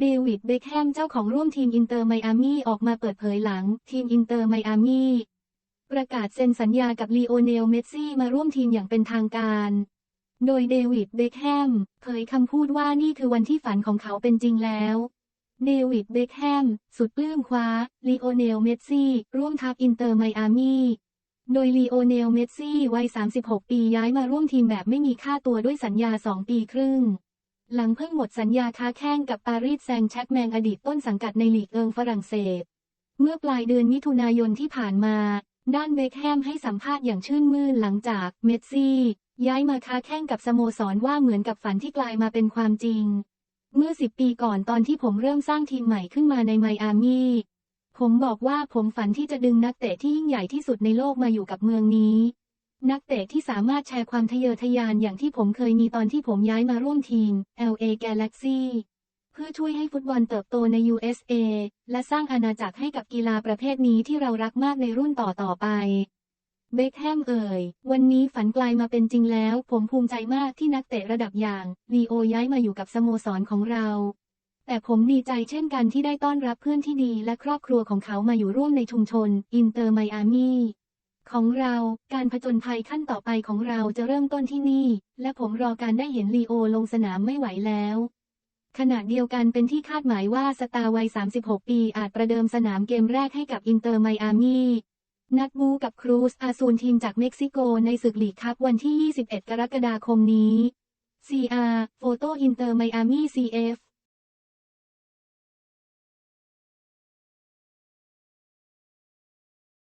เดวิดเบคแฮมเจ้าของร่วมทีมอินเตอร์ไมอามี่ออกมาเปิดเผยหลัง ทีมอินเตอร์ไมอามี่ประกาศเซ็นสัญญากับลีโอเนลเมสซี่มาร่วมทีมอย่างเป็นทางการ โดยเดวิดเบคแฮมเผยคำพูดว่านี่คือวันที่ฝันของเขาเป็นจริงแล้วเดวิดเบคแฮมสุดปลื้มคว้าลีโอเนลเมสซี่ร่วมทัพอินเตอร์ไมอามี่โดยลีโอเนลเมสซี่วัย 36 ปีย้ายมาร่วมทีมแบบไม่มีค่าตัวด้วยสัญญา 2 ปีครึ่ง หลังเพิ่งหมดสัญญาค้าแข่งกับปารีสแซงต์แชร์กแมงอดีตต้นสังกัดในลีกเอิงฝรั่งเศส เมื่อปลายเดือนมิถุนายนที่ผ่านมา ด้านเบคแฮมให้สัมภาษณ์อย่างชื่นมื่นหลังจากเมสซี่ ย้ายมาค้าแข่งกับสโมสรว่าเหมือนกับฝันที่กลายมาเป็นความจริง เมื่อ10ปีก่อนตอนที่ผมเริ่มสร้างทีมใหม่ขึ้นมาในไมอามีผมบอกว่าผมฝันที่จะดึงนักเตะที่ยิ่งใหญ่ที่สุดในโลกมาอยู่กับเมืองนี้ นักเตะที่สามารถแชร์ความทะเยอทะยานอย่างที่ผมเคยมีตอนที่ผมย้ายมาร่วมทีม LA Galaxy เพื่อช่วยให้ฟุตบอลเติบโตใน USA และสร้างอาณาจักรให้กับกีฬาประเภทนี้ที่เรารักมากในรุ่นต่อต่อไปเบคแฮมเอ่ย วันนี้ฝันกลายมาเป็นจริงแล้ว ผมภูมิใจมากที่นักเตะระดับอย่างลีโอย้ายมาอยู่กับสโมสรของเรา แต่ผมดีใจเช่นกันที่ได้ต้อนรับเพื่อนที่ดีและครอบครัวของเขามาอยู่ร่วมในชุมชน อินเตอร์ไมอามี่ ของเรา การผจญภัยขั้นต่อไปของเราจะเริ่มต้นที่นี่ และผมรอการได้เห็นลีโอลงสนามไม่ไหวแล้ว ขณะเดียวกันเป็นที่คาดหมายว่าสตาร์วัย 36 ปีอาจประเดิมสนามเกมแรกให้กับอินเตอร์ไมอามีนัดบูกับครูซอาซูนทีมจากเม็กซิโกในศึกลีกคัพวันที่ 21 กรกฎาคมนี้ CR โฟโต้อินเตอร์ไมอามี่ CF